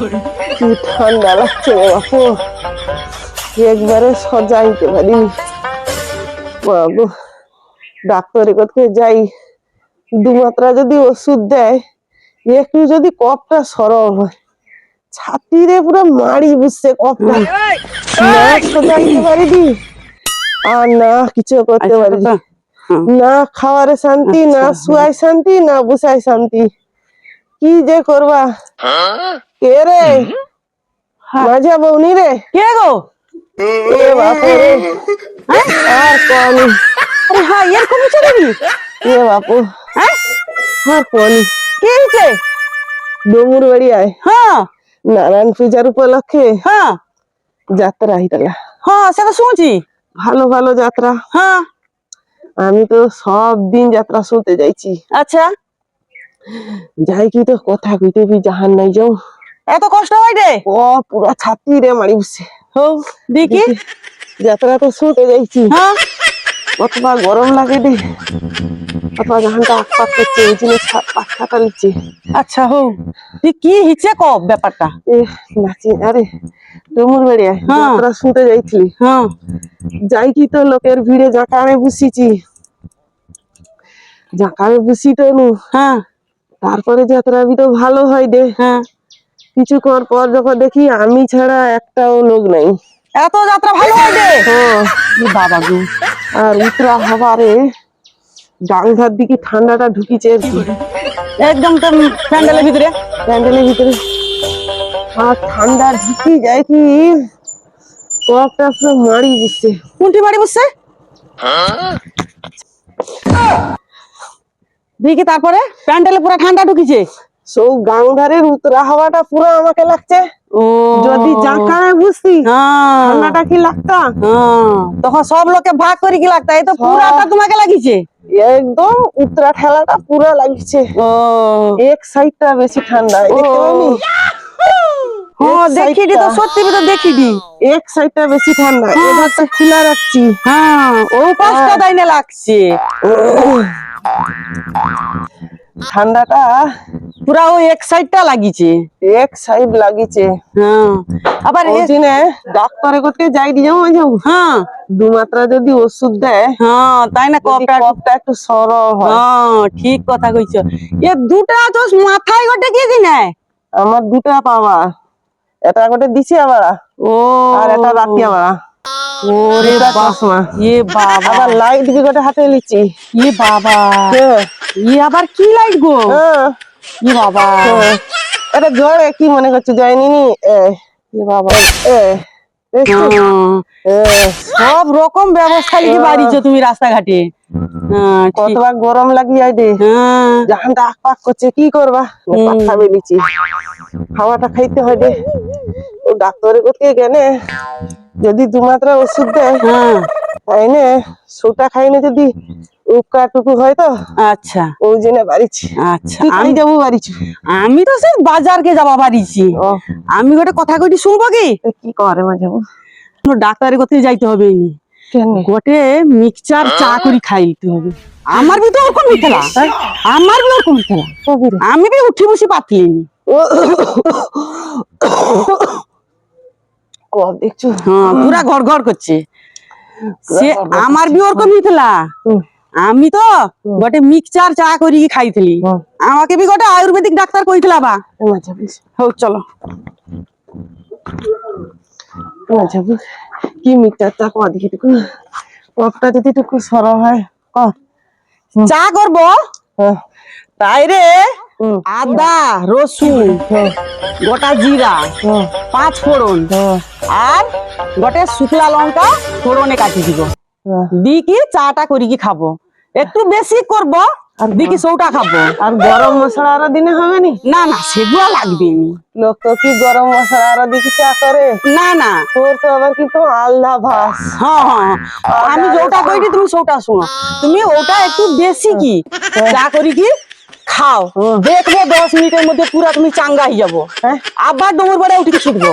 কি ঠান্ডা লাগছে রে বাপু। একবারে সজাইতে পারিনি বাবু ডাক্তারের কাছে যাই। দু মাত্রা যদি ওষুধ দেয় একটু যদি কপটা সরল হয় ছাতিরে পুরো মারি বুঝছে কপটা। না সজাইতে পারিনি। আর না কিছু করতে আচ্ছা, পারিনি। না খাওয়ারে শান্তি না আচ্ছা, শুয়াই শান্তি না বসাই শান্তি। কি যে করবা? কে রে? মাঝা বৌনি রে? কে গো? আর আরে হ্যাঁ এরকম হচ্ছে নাকি এ বাপু। হ্যাঁ? আর কনি কি হয়েছে ডুমুর বাড়ি আয়। হ্যাঁ। নারায়ণ পূজার উপলক্ষে হ্যাঁ। যাত্রা হইতালা হ্যাঁ সেটা শুনছি। ভালো ভালো যাত্রা। হ্যাঁ। আমি তো সব দিন যাত্রা শুনতে যাইছি। আচ্ছা। যাই কি তো কথা কইতে বি জাহান নাই যাও। এত কষ্ট হয় রে? ও পুরা ছাতি রে মারি বসে হো দেখি। যাত্রা তো শুনতে যাইছি। হ্যাঁ কতবার গরম লাগে রে। কতবার জাহানটা আকপাক করছে এই জিনিস পাখাটা লিখছে আচ্ছা হো। তুই কি হিচে ক ব্যাপারটা? এ নাচি আরে ডুমুর বাড়ি আয়। হ্যাঁ। যাত্রা শুনতে যাইছিলি। হ্যাঁ যাই কি তো লোকের ভিড়ে জাঁকারে বসিছি। জাঁকারে বসি তো নু। হ্যাঁ তারপরে যাত্রা তো ভালো হয় দে হ্যাঁ। কিছুক্ষণ পর যখন দেখি আমি ছাড়া একটাও লোক নাই। এত যাত্রা ভালো হয় রে হ্যাঁ বাবা গো। আর উতরা হবারে ডাংধার দিকে ঠান্ডাটা ঢুকিছে। একদম তো প্যান্ডেলের ভিতরে। প্যান্ডেলের ভিতরে। আর ঠান্ডা ঢুকি যায় কি কপটা পুরো মারি দিচ্ছে কোনটি বাড়ি বসছে? দেখি তারপরে প্যান্ডেলে পুরো ঠান্ডা ঢুকিছে। সব গাংধারের উতরা হাওয়াটা পুরো আমাকে লাগছে। যদি জাঁকায় বুঝতি হ্যাঁ। ঠান্ডাটা কি লাগতা? হ্যাঁ, তখন সব লোকে ভাগ করে কি লাগতা? এই তো পুরাটা তোমাকে লাগিছে? একদম উতরা ঠেলাটা পুরো লাগছে। এক সাইডটা বেশি ঠান্ডা দেখতে? হ্যাঁ দেখিডি তো সত্যি তো দেখিডি এক সাইডটা বেশি ঠান্ডা এবারটা খোলা রাখছি। হ্যাঁ ও পাঁচটা দাইনে লাগছে। ঠান্ডাটা পুরা ও এক সাইডটা লাগিছে। এক সাইড লাগিছে। হ্যাঁ। আবার ওই দিনে ডাক্তারে করতে যাই দি যাও হ্যাঁ। দু মাত্রা যদি ওষুধ দেয় হ্যাঁ তাই না কপটা কপটা একটু সরল হয়। হ্যাঁ ঠিক কথা কইছ। এ দুটা তো মাথায় গটে কি দিনে? আমার দুটা পাওয়া। এটা গোটে দিছি আবার। ও। আর এটা রাখি আবার। ওরে বাবা। এ বাবা। লাইট বি গোটে হাতে লিচি এ বাবা। ই আবার কি লাইট গো? ই বাবা। এটা জ্বরে কি মনে করছে? জয়নি নি এ। এ বাবা। এ। দেখছ? এ, সব রকম ব্যবস্থা লিখে বাড়িছো তুমি রাস্তাঘাটে। কতবার গরম লাগি হ্যাঁ, পাক করছে কি করবা। পাখা বেলিছি খাওয়াটা খাইতে হয় দে। ও ডাক্তারের করতে গেলে? যদি দু মাত্রা ওষুধ দেয় হ্যাঁ, তাইনে সুটা খাইনে যদি উকা টুকু হয় তো আচ্ছা। ওই জন্য বাড়িছি। আচ্ছা তুই আমি খাই যাব বাড়িছি। আমি তো সেই বাজারকে যাবা পারিছি ও। আমি গোটে কথা কইটি শুনব কি? এ কি করে মাঝে ডাক্তারের করতে যাইতে হবে নি। কেন? গোটে মিক্সচার চা করে খাইতে হবে। আমার বি তো ওরকম মিথেলা আমার বি ওরকম মিথেলা আমি বি উঠি বসি পাতলিনি দেখছ? হ্যাঁ। পুরা ঘর ঘর করছে। সে আমার বি ওরকম। আমি তো গোটে মিক্সচার চা করি খাইছিলি। আমাকে বি গোটে আয়ুর্বেদিক ডাক্তার কইছিলা বা। বুঝ হোক চলো। বুঝ কি তা কয়া দেখি টুকু। কপটা যদি টুকু সরল হয় ক? চা করব? হ্যাঁ তাই রে আদা রসুন হ্যাঁ। গোটা জিরা হ্যাঁ। পাঁচ ফোড়ন হ্যাঁ। আর গোটে শুকলা লঙ্কা ফোড়নে কাটি দিব। দিকি চাটা করি কি খাব। একটু বেশি করব আর দিকি সৌটা খাব। আর গরম মশলা আরও দিনে হবে নি? না না সেগুলো লাগবে নি। লোক তো কি গরম মশলা আরও দিকে চা করে? না না। তোর তো আবার কিন্তু আলদা ভাস। হ্যাঁ হ্যাঁ। হ্যাঁ। আমি যেটা কইছি তুমি সৌটা শুনো। তুমি ওটা একটু বেশি কি? চা করি কি খাও। দেখব দশ মিনিটের মধ্যে পুরা তুমি চাঙ্গা হয়ে যাব হ্যাঁ? আবার ডুমুর বেড়ে উঠে ছুটবো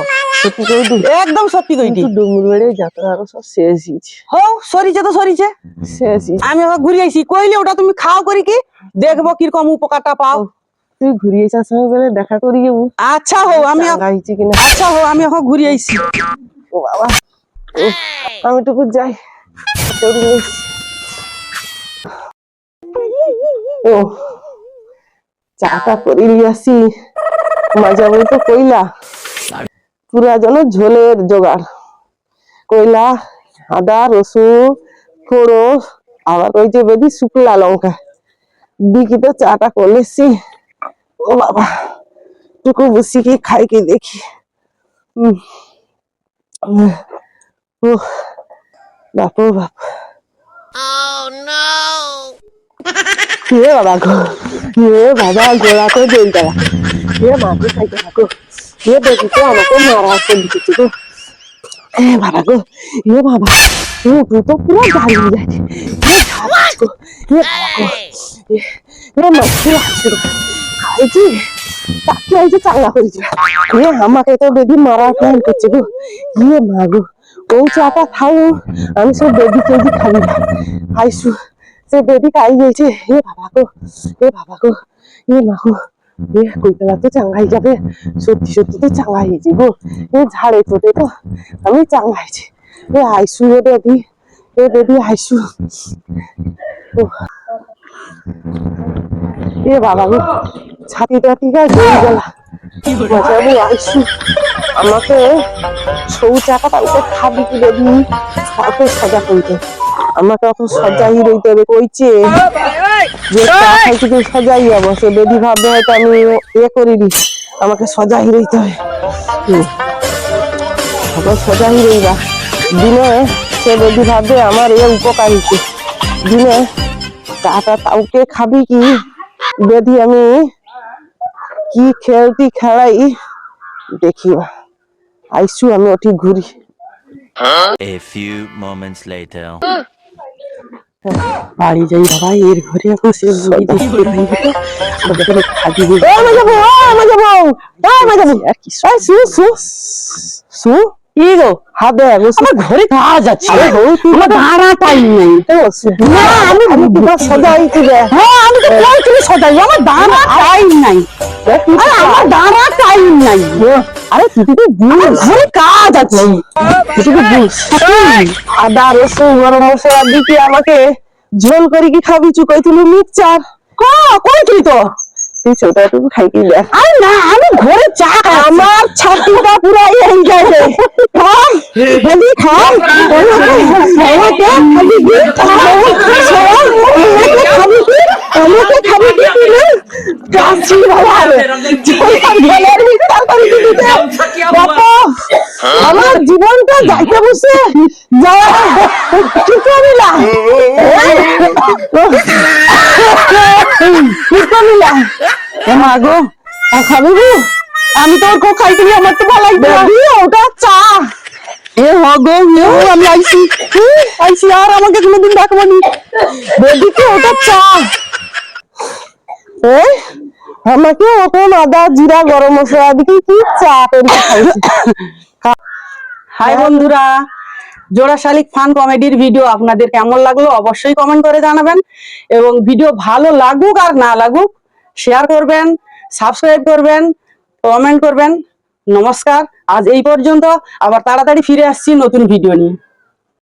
একদম সত্যি কইটি ডুমুর বেড়ে যাত্রা আরও সব শেষ হয়েছে। হো সরিছে তো সরিছে। শেষ হয়েছে। আমি আবার ঘুরে আইছি। কইলে ওটা তুমি খাও করি কি? দেখব কীরকম উপকারটা পাও। তুই ঘুরিয়ে আসার সময় বেলে দেখা করি যাব। আচ্ছা হো আমি গাইছি কিনা? আচ্ছা হো আমি এখন ঘুরে আইছি। ও বাবা। আমি টুকু যাই। ও। চাটা করে আসি। মাজা বই তো কইলা পুরা যেন ঝোলের জোগাড়। কইলা আদা রসুন ফোড়ো আবার ওই যে বেদি শুকলা লঙ্কা। দিকি তো চাটা করলেছি ও বাবা টুকু বসি কি খাই কি দেখি। ও বাপ বাপ। বাবা গো? এ বাবা গোড়া তো জল গেলা এ মাকে খাইতে থাকো এ দেখি তো আমাকে মারা করে দিচ্ছি গো এ বাবা গো এ বাবা এ তুই তো পুরো দাঁড়িয়ে যাচ্ছে এ খাচ্ছি গো এ বাবা গো এ এ মাছি লাগছে গো খাইছি তাকে আইছে চাঙ্গা করেছে এ আমাকে তো বেদি মারা প্ল্যান করছে গো ইয়ে মা গো ও চাটা খাও আমি সব বেদি কেজি খাবি না সে বেদি খাই গেছে এ বাবা গো এ বাবা গো এ মা গো এ কইতলা তো চাঙ্গাই যাবে। সত্যি সত্যি তো চাঙ্গা হয়েছি গো। এ ঝাড়ে চোটে তো আমি চাঙ্গা হয়েছি এ আইসু এ বেদি এ বেদি আইসু। এ বাবা গো ছাতিটা টিকা গেল। গেলা বাজাবো আইসু। আমাকে ছৌ চাকাটা ওকে খাবি কি বেদি ওকে সজা করতে আমাকে অত সজাই রইতে হবে কইছে? যে তুই সজাই যাব সে বেদি ভাববে হয়তো আমি এ করিনি আমাকে সজাই রইতে হবে। ওকে সজাই রইবা। দিনে সে বেদি ভাববে আমার এ উপকার হইছে। দিনে চাটা তাউকে খাবি কি? বেদি আমি কি খেলতি খেলাই দেখিবা। আইসু আমি ওটি ঘুরি। A few moments later. বাড়ি যাই বাবা এর ঘরে এখন সে মুড়ি দেখতে পাই তো ওদের খাবি এ মা যাব এ মা যাব এ মা যাব আর কি সু সু সু ই গো? হাবে গো আমার ঘরে কাজ আছে। আরে হো তুই আমার দাঁড়া টাইম নেই। না আমি আমি কিবা সজাইছি রে হ্যাঁ আমি তো কই তুমি সদাই আমার দাঁড়া টাইম নাই। আরে আমার দাঁড়া টাইম নাই। আরে তুই তো আমার ঘরে কাজ আছে। তুই তো বুঝ আদা রসুন গরম মশলা দিকে আমাকে ঝোল করে কি খাবি? চু কইছিলি মিক্সচার। কই তুই তো? তুই ছোটা টুকু খাই কি আরে না আমি ঘরে চা আমার ছাতিটা পুরা এই গেছে আমাকে আমাকে বাবা করে দিতে বাবা আমার জীবনটা যাইতে বসে যাওয়া কি করিলা কি করিলা এ মা খাবি আমি তো কো খাইতেই আমার তো ভালো লাগবে গো আমি আইছি। আইছি, আর আমাকে কোনোদিন ডাকবো নি। বেবি কি ওটা চা? এ, আমাকে ওরকম আদা, জিরা, গরম মশলা দিকে কি চা করে খাইছি। হাই বন্ধুরা, জোড়া শালিক ফান কমেডির ভিডিও আপনাদের কেমন লাগল অবশ্যই কমেন্ট করে জানাবেন এবং ভিডিও ভালো লাগুক আর না লাগুক শেয়ার করবেন সাবস্ক্রাইব করবেন কমেন্ট করবেন, নমস্কার। আজ এই পর্যন্ত আবার তাড়াতাড়ি ফিরে আসছি নতুন ভিডিও নিয়ে।